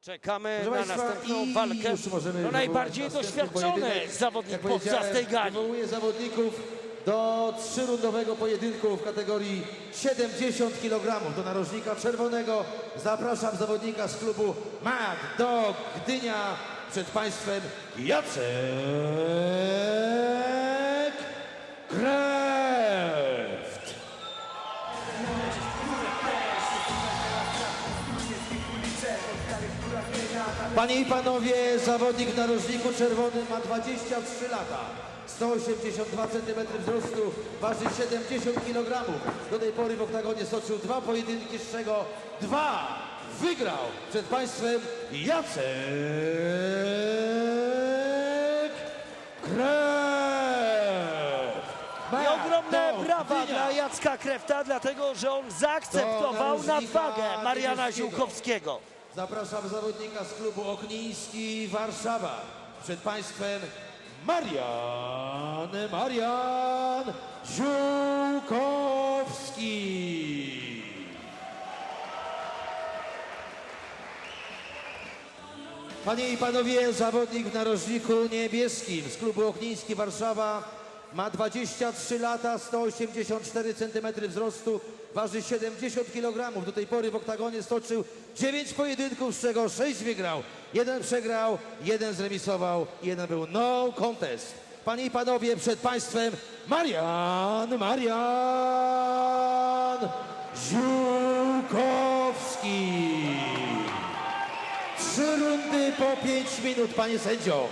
Czekamy Proszę na Państwa, następną i walkę. już możemy No najbardziej wywołać następny doświadczony pojedynek. zawodnik Jak podczas powiedziałem, tej gali. Wywołuję zawodników do trzyrundowego pojedynku w kategorii 70 kg. Do narożnika czerwonego zapraszam zawodnika z klubu Mad Dog Gdynia. Przed Państwem Jacek Panie i panowie, zawodnik w narożniku czerwonym ma 23 lata. 182 cm wzrostu, waży 70 kg. Do tej pory w oktagonie stoczył dwa pojedynki, z czego dwa wygrał. Przed państwem Jacek Krew. I ogromne Mad brawa Dog dla Jacka Krefta, dlatego że on zaakceptował To nadwagę Mariana. Ziółkowskiego. Zapraszam zawodnika z klubu Okniński Warszawa. Przed Państwem Marian, Marian Ziółkowski. Panie i panowie, zawodnik w narożniku niebieskim z klubu Okniński Warszawa ma 23 lata, 184 cm wzrostu, waży 70 kg. Do tej pory w oktagonie stoczył 9 pojedynków, z czego 6 wygrał, jeden przegrał, jeden zremisował, jeden był no contest. Panie i panowie, przed państwem Marian, Marian Ziółkowski. Trzy rundy po pięć minut, panie sędzio.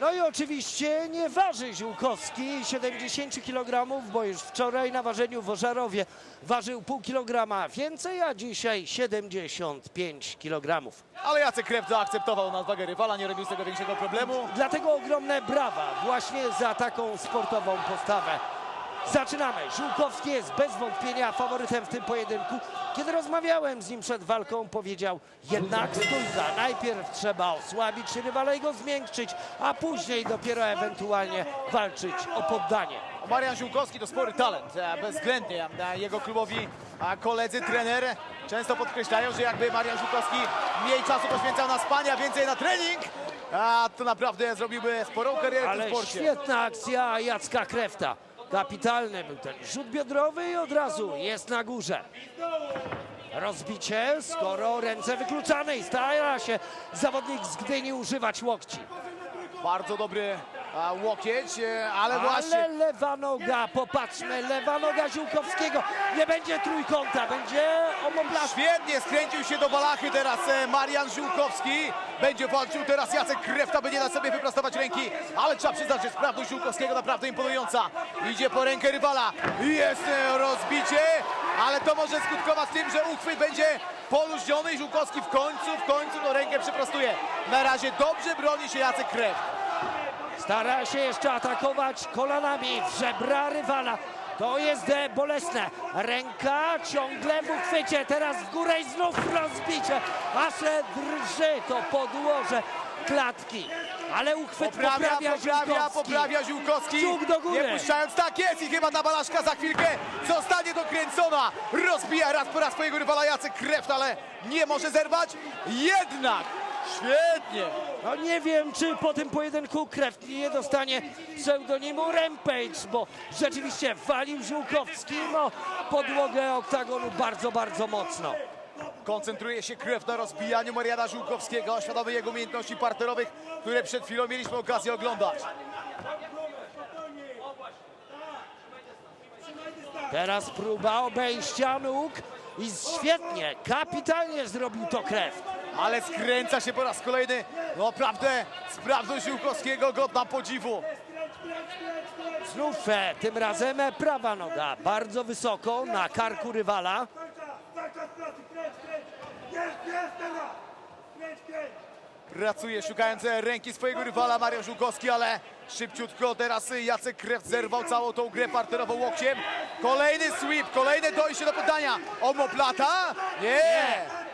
No i oczywiście nie waży Ziółkowski 70 kg, bo już wczoraj na ważeniu w Ożarowie ważył pół kilograma więcej, a dzisiaj 75 kg. Ale Jacek Krew zaakceptował nadwagę rywala, nie robił z tego większego problemu. Dlatego ogromne brawa właśnie za taką sportową postawę. Zaczynamy. Żółkowski jest bez wątpienia faworytem w tym pojedynku. Kiedy rozmawiałem z nim przed walką, powiedział jednak stójka. Najpierw trzeba osłabić rywala i go zmiękczyć, a później dopiero ewentualnie walczyć o poddanie. Marian Ziółkowski to spory talent, bezwzględnie. Jego klubowi a koledzy, trener często podkreślają, że jakby Marian Ziółkowski mniej czasu poświęcał na spanie, a więcej na trening, a to naprawdę zrobiłby sporą karierę w Ale tym sporcie. świetna akcja Jacka Krefta. Kapitalny był ten rzut biodrowy i od razu jest na górze. Rozbicie, skoro ręce wykluczane i stara się zawodnik z Gdyni używać łokci. Bardzo dobry a, łokieć, e, ale właśnie Ale lewa noga, popatrzmy, lewa noga Ziółkowskiego. Nie będzie trójkąta, będzie omoplast. Świetnie skręcił się do balachy teraz e, Marian Ziółkowski. Będzie walczył teraz Jacek Krefta, będzie na sobie wyprostować ręki, ale trzeba przyznać, że sprawność Ziółkowskiego naprawdę imponująca. Idzie po rękę rywala, jest e, rozbicie, ale to może skutkować tym, że uchwyt będzie poluźniony i Ziółkowski w końcu, w końcu no rękę przyprostuje. Na razie dobrze broni się Jacek Kreft. Stara się jeszcze atakować kolanami w żebra rywala. To jest e, bolesne. Ręka ciągle w uchwycie. Teraz w górę i znów rozbicie. Aż drży to podłoże klatki. Ale uchwyt Poprawia, poprawia, poprawia, Ziółkowski. poprawia Ziółkowski. Kciuk do góry. Nie puszczając, tak jest i chyba ta balaszka za chwilkę zostanie dokręcona. Rozbija raz po raz swojego rywala Jacek Kreft, ale nie może zerwać. Jednak świetnie. No nie wiem, czy po tym pojedynku krew nie dostanie pseudonimu Rampage, bo rzeczywiście walił Ziółkowski no, podłogę oktagonu bardzo, bardzo mocno. Koncentruje się krew na rozbijaniu Mariana Żółkowskiego, świadomy jego umiejętności parterowych, które przed chwilą mieliśmy okazję oglądać. Teraz próba obejścia nóg i świetnie, kapitalnie zrobił to krew. Ale skręca się po raz kolejny. No naprawdę sprawność Żółkowskiego godna podziwu. Znów tym razem prawa noga bardzo wysoko na karku rywala. Pracuje szukając ręki swojego rywala Mariusz Żółkowski, ale szybciutko teraz Jacek Krew zerwał całą tą grę parterową łokciem. Kolejny sweep, kolejne dojście do podania. Omoplata? Nie!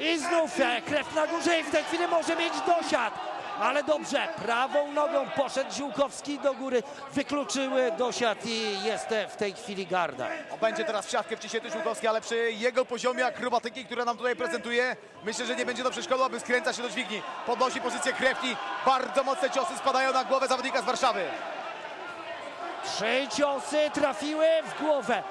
I znów e, krew na górze i w tej chwili może mieć dosiad. ale dobrze, prawą nogą poszedł Ziółkowski do góry, wykluczyły dosiad i jest w tej chwili garda. Będzie teraz w siatkę wciśnięty Żółkowski, ale przy jego poziomie akrobatyki, które nam tutaj prezentuje, myślę, że nie będzie to przeszkodą, aby skręcać się do dźwigni. Podnosi pozycję krewki, bardzo mocne ciosy spadają na głowę zawodnika z Warszawy. Trzy ciosy trafiły w głowę.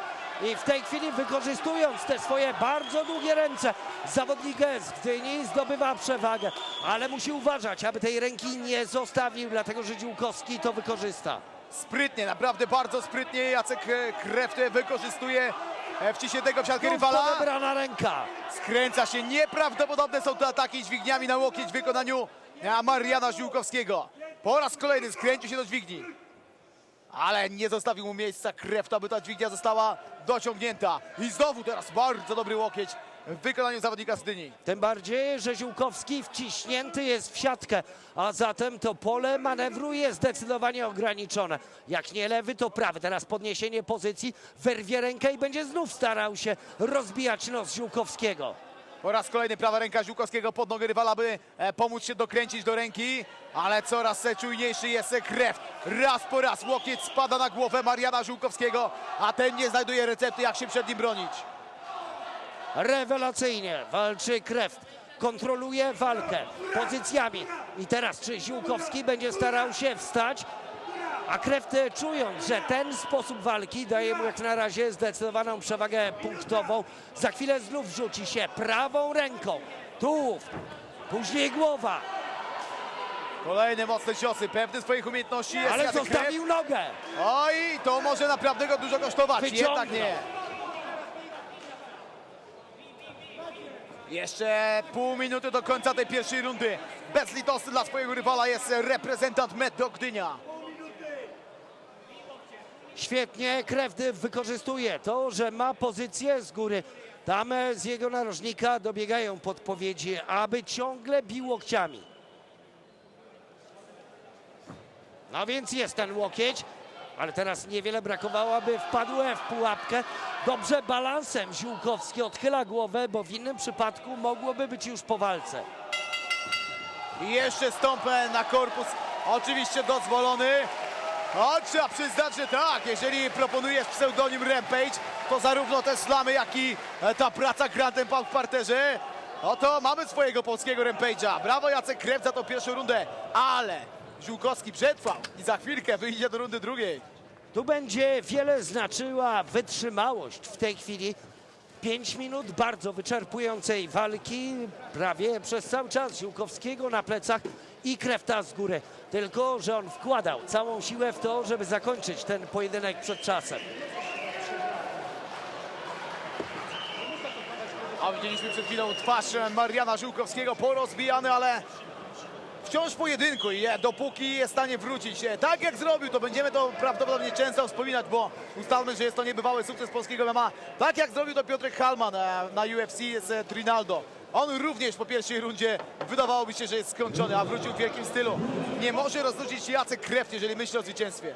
I w tej chwili wykorzystując te swoje bardzo długie ręce, zawodnik z Gdyni zdobywa przewagę. Ale musi uważać, aby tej ręki nie zostawił, dlatego że Dziłkowski to wykorzysta. Sprytnie, naprawdę bardzo sprytnie Jacek e, Kreftę wykorzystuje wciśniętego w siatkę rywala. podebrana ręka. Skręca się, nieprawdopodobne są te ataki dźwigniami na łokieć w wykonaniu e, Mariana Ziółkowskiego. Po raz kolejny skręcił się do dźwigni. Ale nie zostawił mu miejsca Krefta, aby ta dźwignia została dociągnięta. I znowu teraz bardzo dobry łokieć w wykonaniu zawodnika z Dyni. Tym bardziej, że Ziółkowski wciśnięty jest w siatkę, a zatem to pole manewru jest zdecydowanie ograniczone. Jak nie lewy, to prawy. Teraz podniesienie pozycji, wyrwie rękę i będzie znów starał się rozbijać nos Ziółkowskiego. Po raz kolejny prawa ręka Ziółkowskiego pod nogę rywala, by e, pomóc się dokręcić do ręki, ale coraz czujniejszy jest Kreft. Raz po raz łokieć spada na głowę Mariana Ziółkowskiego, a ten nie znajduje recepty, jak się przed nim bronić. Rewelacyjnie walczy Kreft. Kontroluje walkę pozycjami. I teraz czy Ziółkowski będzie starał się wstać? A Kreft czując, że ten sposób walki daje mu jak na razie zdecydowaną przewagę punktową. Za chwilę znów rzuci się prawą ręką. Tułów, później głowa, Kolejne mocne ciosy, pewny swoich umiejętności jest ale Jacek Kreft. zostawił nogę. Oj, to może naprawdę go dużo kosztować, Wyciągnął. jednak nie. Jeszcze pół minuty do końca tej pierwszej rundy. Bezlitosny dla swojego rywala jest reprezentant Metro Gdynia. Świetnie Kreft wykorzystuje to, że ma pozycję z góry. Tam z jego narożnika dobiegają podpowiedzi, aby ciągle bił łokciami. No więc jest ten łokieć, ale teraz niewiele brakowało, aby wpadł w pułapkę. Dobrze balansem Ziółkowski odchyla głowę, bo w innym przypadku mogłoby być już po walce. I jeszcze stąpę na korpus, oczywiście dozwolony. O, trzeba przyznać, że tak, jeżeli proponujesz pseudonim Rampage, to zarówno te slamy, jak i e, ta praca Grantem w parterze, no to mamy swojego polskiego Rampage'a. Brawo Jacek Krew za tą pierwszą rundę, ale Ziółkowski przetrwał i za chwilkę wyjdzie do rundy drugiej. Tu będzie wiele znaczyła wytrzymałość w tej chwili. 5 minut bardzo wyczerpującej walki, prawie przez cały czas Ziółkowskiego na plecach i Krefta z góry. Tylko, że on wkładał całą siłę w to, żeby zakończyć ten pojedynek przed czasem. A widzieliśmy przed chwilą twarz Mariana Żółkowskiego porozbijany, ale wciąż pojedynku i e, dopóki jest w stanie wrócić e, tak jak zrobił, to będziemy to prawdopodobnie często wspominać, bo ustalmy, że jest to niebywały sukces polskiego MMA. Tak jak zrobił to Piotrek Halman e, na UFC z Trinaldo. On również po pierwszej rundzie wydawałoby się, że jest skończony, a wrócił w wielkim stylu. Nie może rozluźnić Jacek Kreft, jeżeli myśli o zwycięstwie.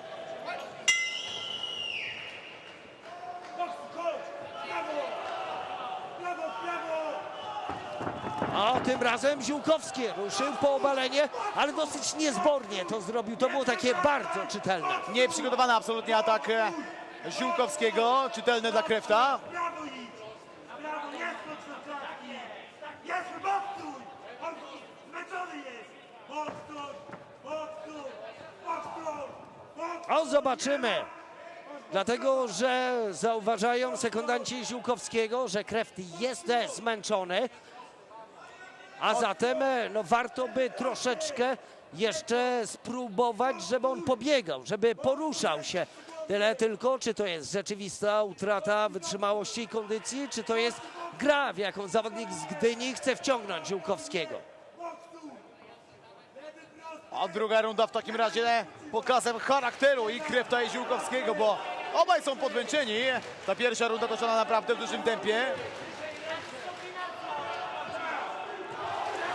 A tym razem Ziółkowski ruszył po obalenie, ale dosyć niezbornie to zrobił. To było takie bardzo czytelne. Nieprzygotowany absolutnie atak e, Ziółkowskiego, czytelny dla Krefta. O, zobaczymy. Dlatego, że zauważają sekundanci Ziółkowskiego, że Kreft jest zmęczony. A zatem e, no, warto by troszeczkę jeszcze spróbować, żeby on pobiegał, żeby poruszał się. Tyle tylko, czy to jest rzeczywista utrata wytrzymałości i kondycji, czy to jest gra, w jaką zawodnik z Gdyni chce wciągnąć Ziółkowskiego. A druga runda w takim razie pokazem charakteru i Krefta i Ziółkowskiego, bo obaj są podmęczeni. Ta pierwsza runda toczona naprawdę w dużym tempie.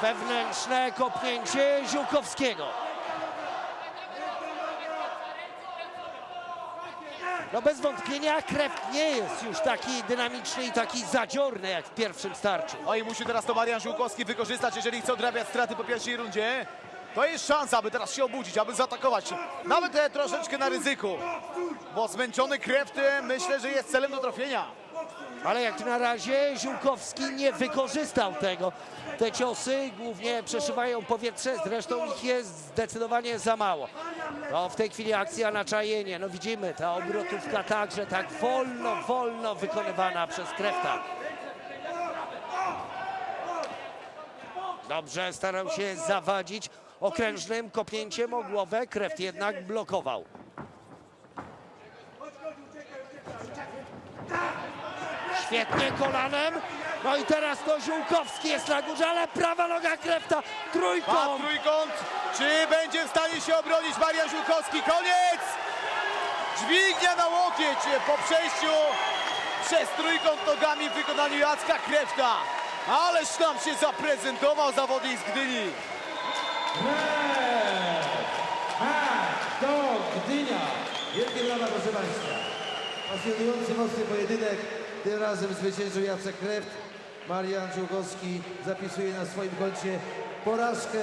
Wewnętrzne kopnięcie Ziółkowskiego. No bez wątpienia krew nie jest już taki dynamiczny i taki zadziorny jak w pierwszym starciu. No i musi teraz to Marian Ziółkowski wykorzystać, jeżeli chce odrabiać straty po pierwszej rundzie. To jest szansa, aby teraz się obudzić, aby zaatakować. Nawet e, troszeczkę na ryzyku. Bo zmęczony Kreft e, myślę, że jest celem do trafienia. Ale jak na razie Ziółkowski nie wykorzystał tego. Te ciosy głównie przeszywają powietrze, zresztą ich jest zdecydowanie za mało. No, w tej chwili akcja na czajenie. No widzimy, ta obrotówka także tak wolno, wolno wykonywana przez Krefta. Dobrze, starał się zawadzić okrężnym kopnięciem o głowę. Kreft jednak blokował. Świetnie kolanem. No i teraz to Ziółkowski jest na górze, ale prawa noga Krefta Ma trójką. trójkąt. Czy będzie w stanie się obronić Marian Żółkowski? Koniec! Dźwignia na łokieć po przejściu przez trójkąt nogami w wykonaniu Jacka Krefta. Ależ tam się zaprezentował zawodnik z Gdyni. To Gdynia. Wielkie brawa, proszę Państwa. Pasjonujący, mocny pojedynek. Tym razem zwyciężył Jacek Kreft. Marian Żółkowski zapisuje na swoim koncie porażkę,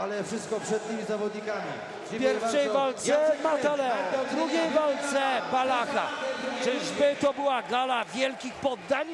ale wszystko przed tymi zawodnikami. W pierwszej walce Mataleo, w drugiej walce Balacha. Czyżby to była gala wielkich poddań?